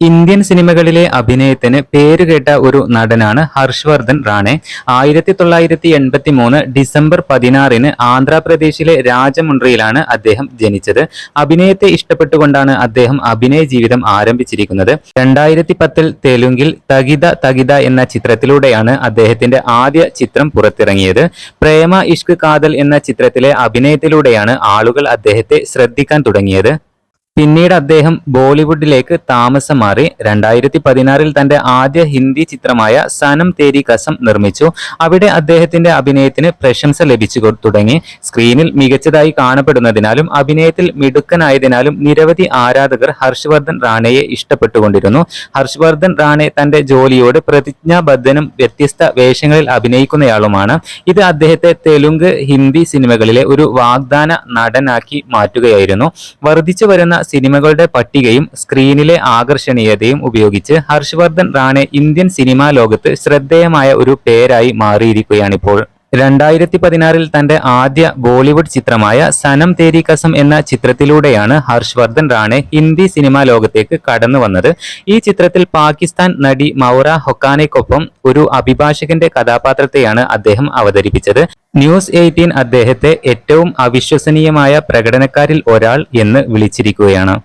Indian സിനിമകളിലെ അഭിനയത്തിന് പേരുകേട്ട ഒരു നടനാണ് ഹർഷവർദ്ധൻ റാണെ. ആയിരത്തി തൊള്ളായിരത്തി എൺപത്തി മൂന്ന് ഡിസംബർ പതിനാറിന് ആന്ധ്രാപ്രദേശിലെ രാജമുണ്ട്രിയിലാണ് അദ്ദേഹം ജനിച്ചത്. അഭിനയത്തെ ഇഷ്ടപ്പെട്ടുകൊണ്ടാണ് അദ്ദേഹം അഭിനയ ജീവിതം ആരംഭിച്ചിരിക്കുന്നത്. രണ്ടായിരത്തി പത്തിൽ തെലുങ്കിൽ തകിത തകിത എന്ന ചിത്രത്തിലൂടെയാണ് അദ്ദേഹത്തിന്റെ ആദ്യ ചിത്രം പുറത്തിറങ്ങിയത്. പ്രേമ ഇഷ്ക് കാതൽ എന്ന ചിത്രത്തിലെ അഭിനയത്തിലൂടെയാണ് ആളുകൾ അദ്ദേഹത്തെ ശ്രദ്ധിക്കാൻ തുടങ്ങിയത്. പിന്നീട് അദ്ദേഹം ബോളിവുഡിലേക്ക് താമസം മാറി. രണ്ടായിരത്തി പതിനാറിൽ തന്റെ ആദ്യ ഹിന്ദി ചിത്രമായ സനം തേരി കസം നിർമ്മിച്ചു. അവിടെ അദ്ദേഹത്തിന്റെ അഭിനയത്തിന് പ്രശംസ ലഭിച്ചു തുടങ്ങി. സ്ക്രീനിൽ മികച്ചതായി കാണപ്പെടുന്നതിനാലും അഭിനയത്തിൽ മിടുക്കനായതിനാലും നിരവധി ആരാധകർ ഹർഷവർദ്ധൻ റാണയെ ഇഷ്ടപ്പെട്ടുകൊണ്ടിരുന്നു. ഹർഷവർദ്ധൻ റാണെ തന്റെ ജോലിയോട് പ്രതിജ്ഞാബദ്ധനും വ്യത്യസ്ത വേഷങ്ങളിൽ അഭിനയിക്കുന്നയാളുമാണ്. ഇത് അദ്ദേഹത്തെ തെലുങ്ക് ഹിന്ദി സിനിമകളിലെ ഒരു വാഗ്ദാന നടനാക്കി മാറ്റുകയായിരുന്നു. വർദ്ധിച്ചു വരുന്ന സിനിമകളുടെ പട്ടികയും സ്ക്രീനിലെ ആകർഷണീയതയും ഉപയോഗിച്ച് ഹർഷവർദ്ധൻ റാണെ ഇന്ത്യൻ സിനിമാ ലോകത്ത് ശ്രദ്ധേയമായ ഒരു പേരായി മാറിയിരിക്കുകയാണിപ്പോൾ. രണ്ടായിരത്തി പതിനാറിൽ തന്റെ ആദ്യ ബോളിവുഡ് ചിത്രമായ സനം തേരി കസം എന്ന ചിത്രത്തിലൂടെയാണ് ഹർഷവർദ്ധൻ റാണെ ഹിന്ദി സിനിമാ ലോകത്തേക്ക് കടന്നു വന്നത്. ഈ ചിത്രത്തിൽ പാകിസ്ഥാൻ നടി മൗറ ഹൊക്കാനയ്ക്കൊപ്പം ഒരു അഭിഭാഷകന്റെ കഥാപാത്രത്തെയാണ് അദ്ദേഹം അവതരിപ്പിച്ചത്. ന്യൂസ് എയ്റ്റീൻ അദ്ദേഹത്തെ ഏറ്റവും അവിശ്വസനീയമായ പ്രകടനക്കാരിൽ ഒരാൾ എന്ന് വിളിച്ചിരിക്കുകയാണ്.